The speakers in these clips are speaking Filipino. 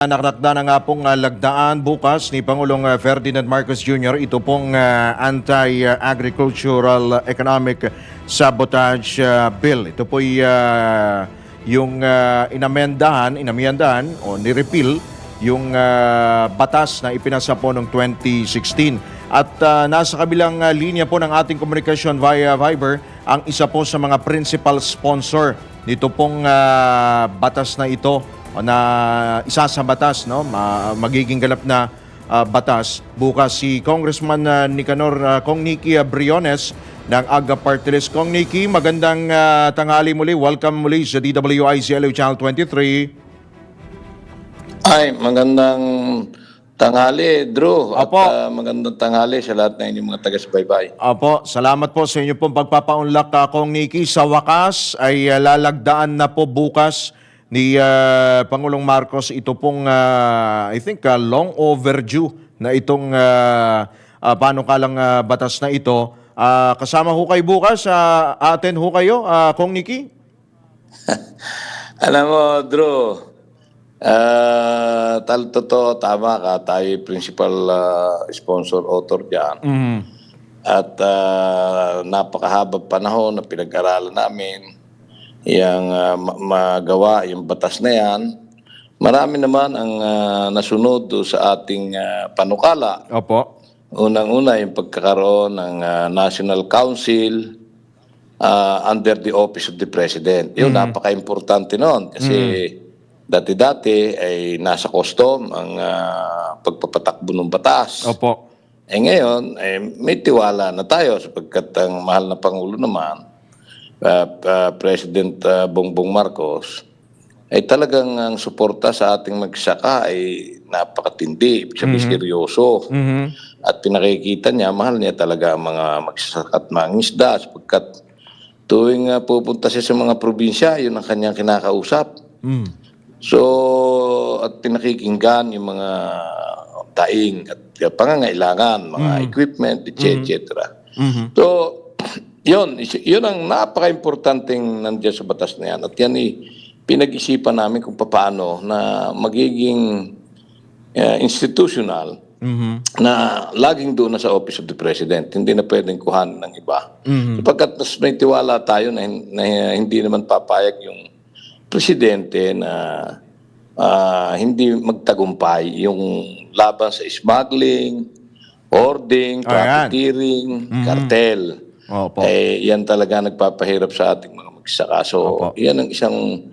Nakrakda na nga pong ah, lagdaan bukas ni Pangulong ah, Ferdinand Marcos Jr. Ito pong ah, Anti-Agricultural Economic Sabotage Bill. Ito po yung ah, inamendahan, inamiyandahan o nirepeal yung ah, batas na ipinasa po noong 2016. At ah, nasa kabilang linya po ng ating komunikasyon via Viber ang isa po sa mga principal sponsor nito pong ah, batas na ito na isa sa batas no ma- magiging ganap na ah, batas bukas si Congressman ah, Nicanor uh, Kong Niki Briones ng AGA Party List. Kong Niki, magandang ah, tanghali muli. Welcome muli sa DWICLU Channel 23. Ay, magandang tanghali, Drew. At Apo. ah, magandang tanghali sa lahat ng inyong mga taga-subaybay. Apo, salamat po sa inyo pong pagpapaunlak uh, Kong Niki. Sa wakas ay ah, lalagdaan na po bukas ni ah, Pangulong Marcos ito pong ah, I think ah, long overdue na itong uh, uh, panukalang ah, batas na ito. Ah, kasama ho kayo bukas sa atin ho kayo, ah, Kong Niki? Alam mo, Drew, ah, tal totoo, tama ka. Tayo principal ah, sponsor author dyan. Mhm. At ah, napakahabang panahon na pinag-aralan namin yung ah, ma- magawa, yung batas na yan. Marami naman ang ah, nasunod do sa ating ah, panukala. Opo. Unang-una yung pagkakaroon ng ah, National Council ah, under the Office of the President. Yun, napaka-importante noon kasi dati-dati ay nasa custom ang ah, pagpapatakbo ng batas. Opo. Eh ngayon, eh, may tiwala na tayo sapagkat ang mahal na Pangulo naman, ah, ah, President ah, Bongbong Marcos, ay talagang ang suporta sa ating magsaka ay napakatindi, ibig sabihin seryoso. Mhm. At pinakikita niya, mahal niya talaga ang mga magsasaka at mga isda sapagkat tuwing ah, pupunta siya sa mga probinsya, yun ang kanyang kinakausap. Mm. So, at pinakikinggan yung mga daing at uh, pangangailangan, mga equipment, etc. Mhm. So, yun, yun ang napaka-importanting nandiyan sa batas na yan. At yan ay pinag-isipan namin kung paano na magiging uh, institutional Mhm. na laging doon na sa Office of the President. Hindi na pwedeng kuhanin ng iba. Mhm. Sapagkat mas may tiwala tayo na, na hindi naman papayag yung presidente na ah, hindi magtagumpay yung laban sa smuggling, hoarding, Ayan. profiteering, cartel. Opo. Eh, yan talaga nagpapahirap sa ating mga magsaka. So, Opo. yan ang isang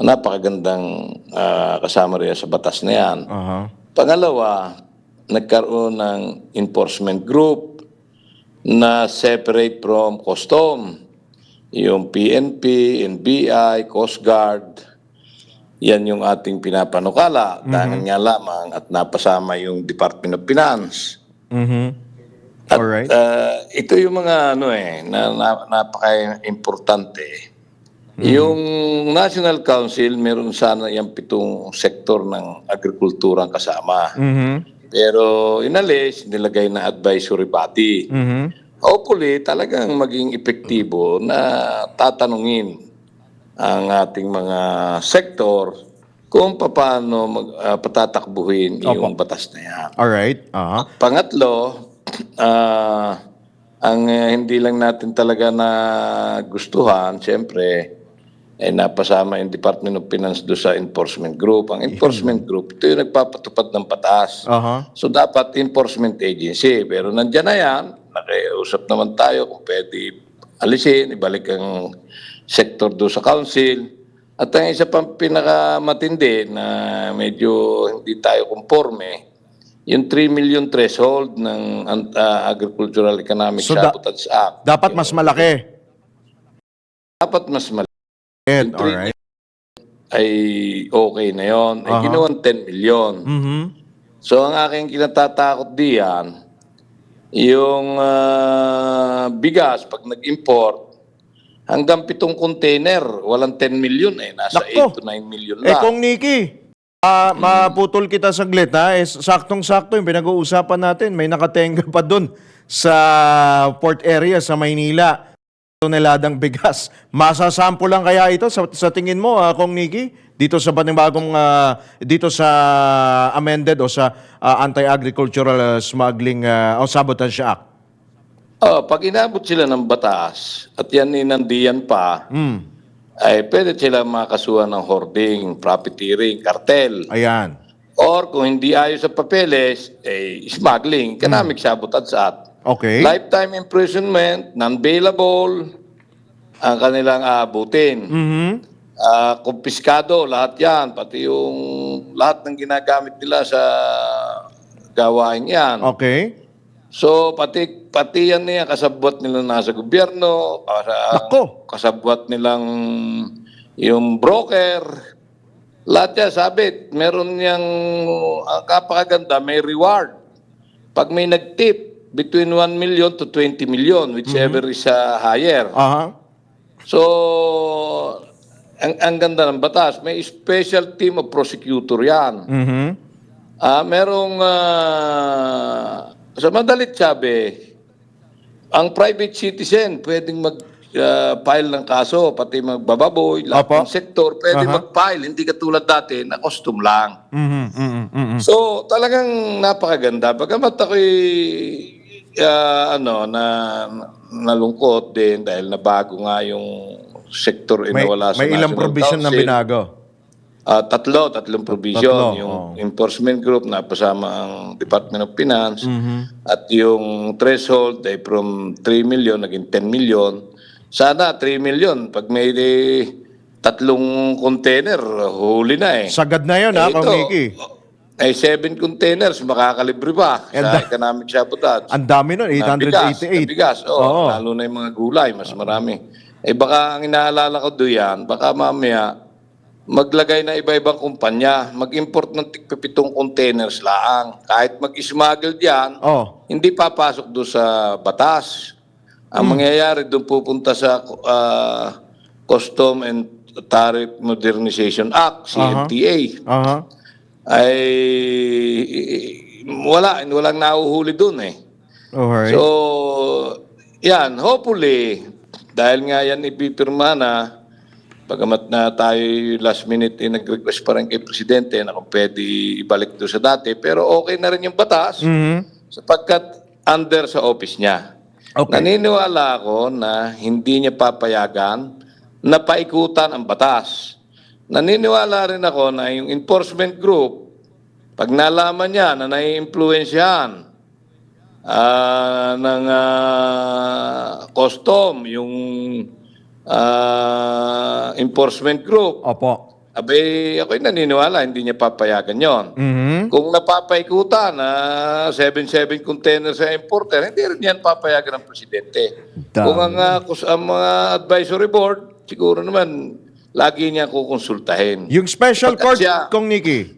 napakagandang ah, kasama rin sa batas na yan. Aha. Pangalawa, nagkaroon ng enforcement group na separate from custom. Yung PNP, NBI, Coast Guard, yan yung ating pinapanukala. Dahil nga lamang at napasama yung Department of Finance. Mhm. At Alright. ah, ito yung mga ano eh, na, na, napaka-importante. Yung National Council, meron sana yung pitong sektor ng agrikultura kasama. Mhm. Pero inalis, nilagay na advisory body. Mhm. Hopefully, talagang maging epektibo na tatanungin ang ating mga sektor kung paano mag, ah, patatakbuhin yung batas na yan. Alright. Aha. Pangatlo, ah, ang eh, hindi lang natin talaga na gustuhan, siyempre, eh, napasama yung Department of Finance do sa enforcement group. Ang enforcement group, ito yung nagpapatupad ng batas. Aha. So dapat enforcement agency. Pero nandiyan na yan, nakiusap naman tayo kung pwede alisin, ibalik ang sektor do sa council. At ang isa pang pinakamatindi na medyo hindi tayo conforme, yung 3 million threshold ng uh, Agricultural Economic So, da- Sabotage Act. Dapat mas malaki. Dapat mas mali Ed, three alright. ay okay na yon. Ay Aha. ginawan 10 million. Mhm. So ang aking kinatatakot diyan, yung ah, bigas pag nag-import, hanggang pitong container, walang 10 million eh. Nasa Nako. 8 to 9 million Eh lang. kung Niki, ah, maputol kita saglit ha. Eh, saktong-sakto yung pinag-uusapan natin. May nakatenga pa doon sa port area sa Maynila. toneladang bigas. Masasampo lang kaya ito sa, sa tingin mo, ah, Kong Niki? Dito sa panibagong, ah, dito sa amended o sa ah, Anti-Agricultural Smuggling ah, o Sabotage Act? Oh, pag inabot sila ng batas at yan inandiyan pa, Hmm. Ay pwede sila makasuhan ng hoarding, profiteering, cartel. Ayan. Or kung hindi ayos sa papeles, eh, smuggling, economic sabotage act. Okay. Lifetime imprisonment, non-bailable, ang kanilang aabutin. Mhm. Ah, kumpiskado, lahat yan, pati yung lahat ng ginagamit nila sa gawain yan. Okay. So, pati, pati yan niya, kasabwat nila nasa gobyerno, kasa, Nako. kasabwat nilang yung broker, lahat yan, sabi, meron niyang, ang kapakaganda, may reward. Pag may nag-tip, between 1 million to 20 million, whichever is uh, higher. Aha. So, ang, ang ganda ng batas, may special team of prosecutor yan. Mhm. Ah, merong ah, sa madalit sabi, ang private citizen pwedeng mag ah, file ng kaso, pati magbababoy, lahat Opo. ng sektor, pwede Aha. mag-file, hindi katulad dati na custom lang. Mhm. Mhm. Mhm. So, talagang napakaganda. Bagamat ako'y ah, ano, na nalungkot din dahil nabago nga yung sektor May, inawala sa may ilang National provision na Council. binago. Ah, tatlo, tatlong provision. Tatlo, yung oo. enforcement group na kasama ang Department of Finance Mhm. at yung threshold ay from 3 million naging 10 million. Sana 3 million. Pag may eh, tatlong container, huli na eh. Sagad na yun, ha, Eh, ito, Niki? Ay 7 containers, makakalibre pa And sa the- economic sabotage. Ang dami nun, Na bigas, 888. na bigas, oh, Oo. lalo na yung mga gulay, mas marami. Eh baka ang inaalala ko doon yan, baka mamaya maglagay na iba-ibang kumpanya, mag-import ng tigpipitong containers laang. Kahit mag-smuggle diyan, Oh. hindi papasok doon sa batas. Ang Hmm. mangyayari doon pupunta sa ah, Custom and Tariff Modernization Act, CMTA Aha. ay wala, walang nauhuli doon eh. Alright. So, yan, hopefully, dahil nga yan ipipirma na, pagamat na tayo last minute eh, nag-request pa rin kay Presidente na kung pwede ibalik doon sa dati, pero okay na rin yung batas Mhm. sapagkat under sa office niya. Okay. Naniniwala ako na hindi niya papayagan na paikutan ang batas. Naniniwala rin ako na yung enforcement group, pag nalaman niya na nai-influensyahan ah, ng ah, custom, yung ah, enforcement group, Opo. abe, ako'y naniniwala, hindi niya papayagan yon. Mhm. Kung napapaikutan na 7-7 container sa importer, hindi rin yan papayagan ng presidente. Dami. Kung ang, kus- ang mga advisory board, siguro naman, lagi niya kukonsultahin. Yung special Pagkat court, siya- Kong Niki.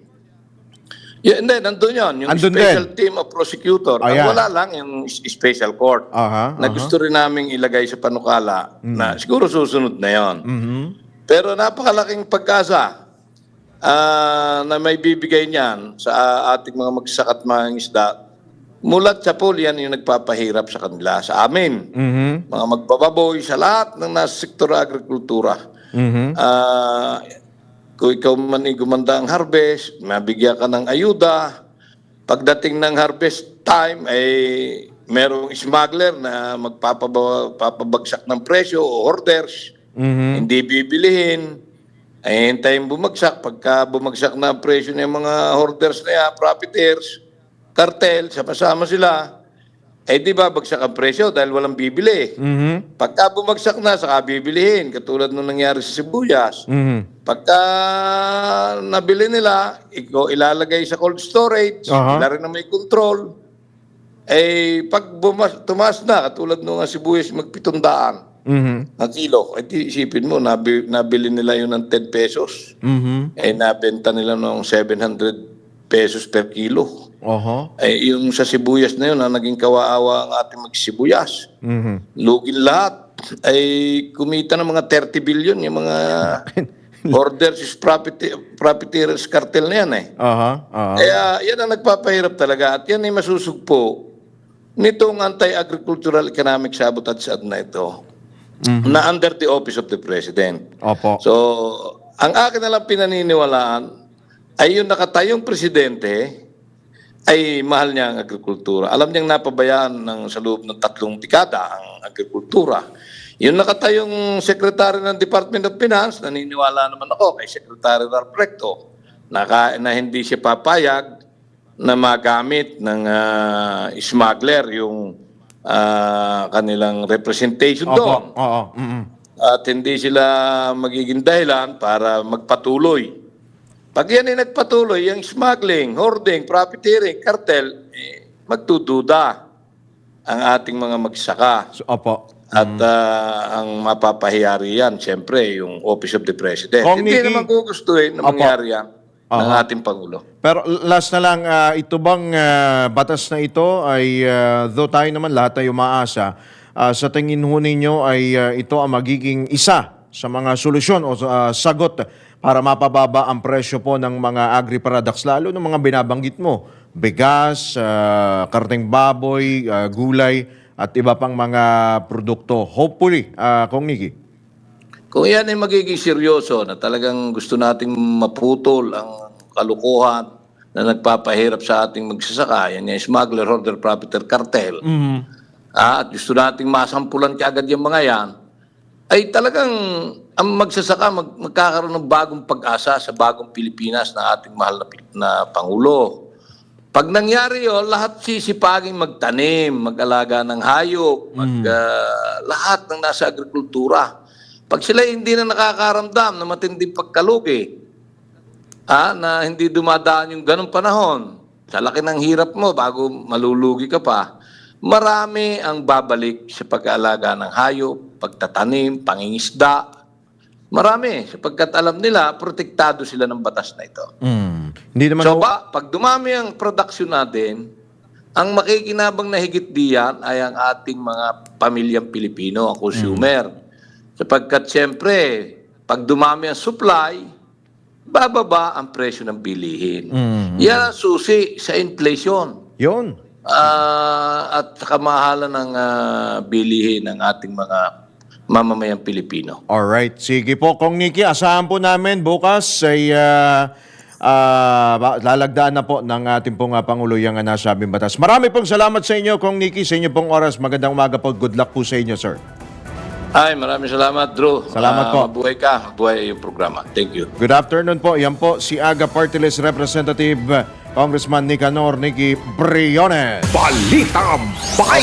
Yeah, hindi, nandun yun. Yung Andun special team of prosecutor. Ang Ayan. wala lang yung special court. Aha. na gusto rin naming ilagay sa panukala na siguro susunod na yon. Mhm. Pero napakalaking pagkasa ah, na may bibigay niyan sa ating mga magsakat mga isda. Mulat sa pool, yan yung nagpapahirap sa kanila, sa amin. Mhm. Mga magbababoy sa lahat ng nasa sektor agrikultura. Mhm. Ah, kung ikaw man ay gumanda ang harvest, mabigyan ka ng ayuda. Pagdating ng harvest time, ay merong smuggler na magpapabagsak ng presyo o orders. Mhm. Hindi bibilihin. Ay hintayin bumagsak. Pagka bumagsak na ang presyo ng mga hoarders na yan, profiteers, cartel, sama-sama sila. Eh di ba bagsak ang presyo dahil walang bibili. Mhm. Pagka bumagsak na, saka bibilihin. Katulad nung nangyari sa sibuyas. Mhm. Pagka nabili nila, ikaw ilalagay sa cold storage, wala rin na may control. Eh, pag bumas, tumaas na, katulad nung sibuyas magpitundaan Mhm. ang kilo, eh di isipin mo, nabi, nabili nila yun ng 10 pesos. Mhm. Eh, nabenta nila ng 700 pesos per kilo. Oho. Eh, yung sa sibuyas na yun, na naging kawaawa ang ating magsibuyas. Mhm. Lugin lahat. Ay kumita ng mga 30 billion yung mga orders is profit, profiteers cartel na yan eh. Aha. Aha. Kaya yan ang nagpapahirap talaga at yan ay masusugpo nitong anti-agricultural economic sabotage act na ito. na under the office of the President. Opo. So, ang akin na lang pinaniniwalaan ay yung nakatayong presidente ay mahal niya ang agrikultura. Alam niyang napabayaan ng sa loob ng tatlong dekada ang agrikultura. Yung nakatayong secretary ng Department of Finance, naniniwala naman ako kay Secretary Recto na, na hindi siya papayag na magamit ng ah, smuggler yung ah, kanilang representation doon. Opo. Oo. Mm-mm. At hindi sila magiging dahilan para magpatuloy. Pag yan ay nagpatuloy, yung smuggling, hoarding, profiteering, cartel, eh, magtududa ang ating mga magsaka. So, opo. At ah, ang mapapahiyari yan, siyempre, yung Office of the President. Kung hindi naman gugustuhin na Opo. mangyari yan ng Aha. ating Pangulo. Pero last na lang, ah, ito bang ah, batas na ito ay, ah, though tayo naman lahat ay umaasa, ah, sa tingin ho ninyo ay ah, ito ang magiging isa sa mga solusyon o ah, sagot para mapababa ang presyo po ng mga agri-products, lalo ng mga binabanggit mo, bigas, ah, karteng baboy, ah, gulay, at iba pang mga produkto. Hopefully, uh, Kong Niki. Kung yan ay magiging seryoso na talagang gusto nating maputol ang kalukuhan na nagpapahirap sa ating magsasaka, yan yung smuggler, hoarder, profiteer, cartel, ah, at gusto nating masampulan kaagad yung mga yan, ay talagang ang magsasaka mag, magkakaroon ng bagong pag-asa sa bagong Pilipinas na ating mahal na, na Pangulo. Pag nangyari yun, lahat sisipaging magtanim, mag-alaga ng hayop, mag, ah, lahat ng nasa agrikultura. Pag sila hindi na nakakaramdam na matinding pagkalugi, ah, na hindi dumadaan yung ganong panahon, sa laki ng hirap mo bago malulugi ka pa, marami ang babalik sa pag-aalaga ng hayop, pagtatanim, pangingisda. Marami, sapagkat alam nila, protektado sila ng batas na ito. Mm. Hindi naman So ba, pag dumami ang production natin, ang makikinabang na higit diyan ay ang ating mga pamilyang Pilipino, ang consumer. Sapagkat siyempre, pag dumami ang supply, bababa ang presyo ng bilihin. Mm. Yan ang susi sa inflation Yun. ah, at kamahalan ng ah, bilihin ng ating mga mamamayang Pilipino. Alright, sige po. Kong Nikki, asahan po namin bukas ay ah, ah, lalagdaan na po ng ating pong uh, Pangulo yung uh, nasabing batas. Marami pong salamat sa inyo, Kong Nikki, sa inyo pong oras. Magandang umaga po. Good luck po sa inyo, sir. Ay, maraming salamat, Drew. Salamat Ah, po. Mabuhay ka, mabuhay yung programa. Thank you. Good afternoon po. Yan po si Aga Party List Representative Congressman Nicanor Nicky Briones. Balitang Bakay!